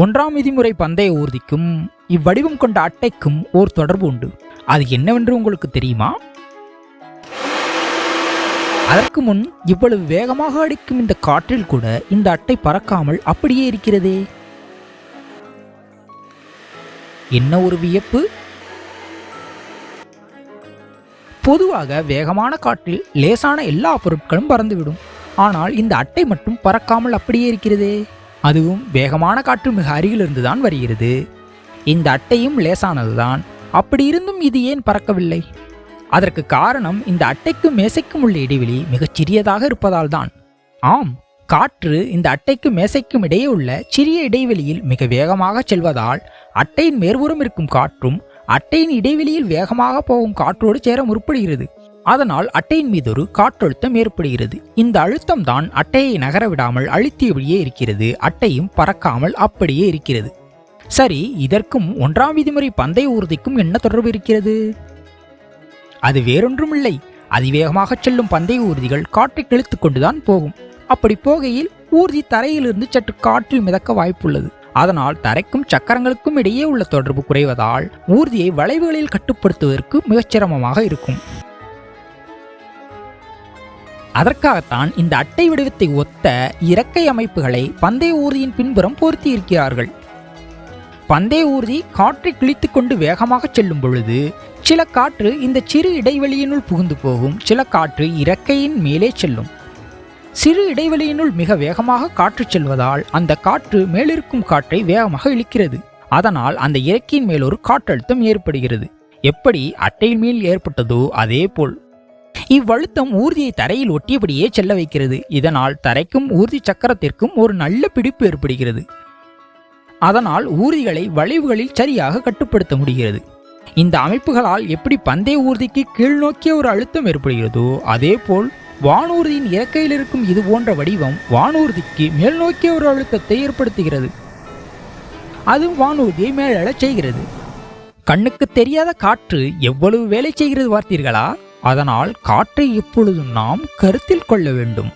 ஒன்றாம் விதிமுறை பந்தய ஊர்திக்கும் இவ்வடிவம் கொண்ட அட்டைக்கும் ஓர் தொடர்பு உண்டு. அது என்னவென்று உங்களுக்கு தெரியுமா? அதற்கு முன் இவ்வளவு வேகமாக அடிக்கும் இந்த காற்றில் கூட இந்த அட்டை பறக்காமல் அப்படியே இருக்கிறதே. என்ன ஒரு வியப்பு? பொதுவாக வேகமான காற்றில் லேசான எல்லா பொருட்களும் பறந்துவிடும். ஆனால் இந்த அட்டை மட்டும் பறக்காமல் அப்படியே இருக்கிறதே. அதுவும் வேகமான காற்று மிக அருகிலிருந்து தான் வருகிறது. இந்த அட்டையும் லேசானதுதான். அப்படி இருந்தும் இது ஏன் பறக்கவில்லை? அதற்கு காரணம் இந்த அட்டைக்கும் மேசைக்கும் உள்ள இடைவெளி மிகச் சிறியதாக இருப்பதால் தான் ஆம் காற்று இந்த அட்டைக்கும் மேசைக்கும் இடையே உள்ள சிறிய இடைவெளியில் மிக வேகமாக செல்வதால் அட்டையின் மேற்புறம் இருக்கும் காற்றும் அட்டையின் இடைவெளியில் வேகமாக போகும் காற்றோடு சேர முற்படுகிறது. அதனால் அட்டையின் மீது ஒரு காற்றழுத்தம் ஏற்படுகிறது. இந்த அழுத்தம் தான் அட்டையை நகர விடாமல் அழுத்தியபடியே இருக்கிறது. அட்டையும் பறக்காமல் அப்படியே இருக்கிறது. சரி இதற்கும் ஒன்றாம் விதிமுறை பந்தய ஊர்திக்கும் என்ன தொடர்பு இருக்கிறது? அது வேறொன்றுமில்லை. அதிவேகமாக செல்லும் பந்தய ஊர்திகள் காற்றை கிழித்துக் கொண்டுதான் போகும். அப்படி போகையில் ஊர்தி தரையிலிருந்து சற்று காற்றில் மிதக்க வாய்ப்புள்ளது. அதனால் தரைக்கும் சக்கரங்களுக்கும் இடையே உள்ள தொடர்பு குறைவதால் ஊர்தியை வளைவுகளில் கட்டுப்படுத்துவதற்கு மிகச் சிரமமாக இருக்கும். அதற்காகத்தான் இந்த அட்டை வடிவத்தை ஒத்த இறக்கை அமைப்புகளை பந்தய ஊர்தியின் பின்புறம் பொருத்தி இருக்கிறார்கள் பந்தய ஊர்தி காற்றை கிழித்து கொண்டு வேகமாக செல்லும் பொழுது சில காற்று இந்த சிறு இடைவெளியினுள் புகுந்து போகும். சில காற்று இறக்கையின் மேலே செல்லும். சிறு இடைவெளியினுள் மிக வேகமாக காற்று செல்வதால் அந்த காற்று மேலிருக்கும் காற்றை வேகமாக இழுக்கிறது. அதனால் அந்த இறக்கையின் மேல் ஒரு காற்றழுத்தம் ஏற்படுகிறது. எப்படி? அட்டையின் மேல் ஏற்பட்டதோ அதே போல் இவ்வழுத்தம் ஊர்தியை தரையில் ஒட்டியபடியே செல்ல வைக்கிறது. இதனால் தரைக்கும் ஊர்தி சக்கரத்திற்கும் ஒரு நல்ல பிடிப்பு ஏற்படுகிறது. அதனால் ஊர்திகளை வளைவுகளில் சரியாக கட்டுப்படுத்த முடிகிறது. இந்த அமைப்புகளால் எப்படி பந்தய ஊர்திக்கு கீழ்நோக்கிய ஒரு அழுத்தம் ஏற்படுகிறதோ அதேபோல் வானூர்தியின் இறக்கையில் இருக்கும் இது போன்ற வடிவம் வானூர்திக்கு மேல் நோக்கிய ஒரு அழுத்தத்தை ஏற்படுத்துகிறது. அது வானூர்தியை மேலெழச் செய்கிறது. கண்ணுக்கு தெரியாத காற்று எவ்வளவு வேலை செய்கிறது பார்த்தீர்களா? அதனால் காற்றை எப்பொழுதும் நாம் கருத்தில் கொள்ள வேண்டும்.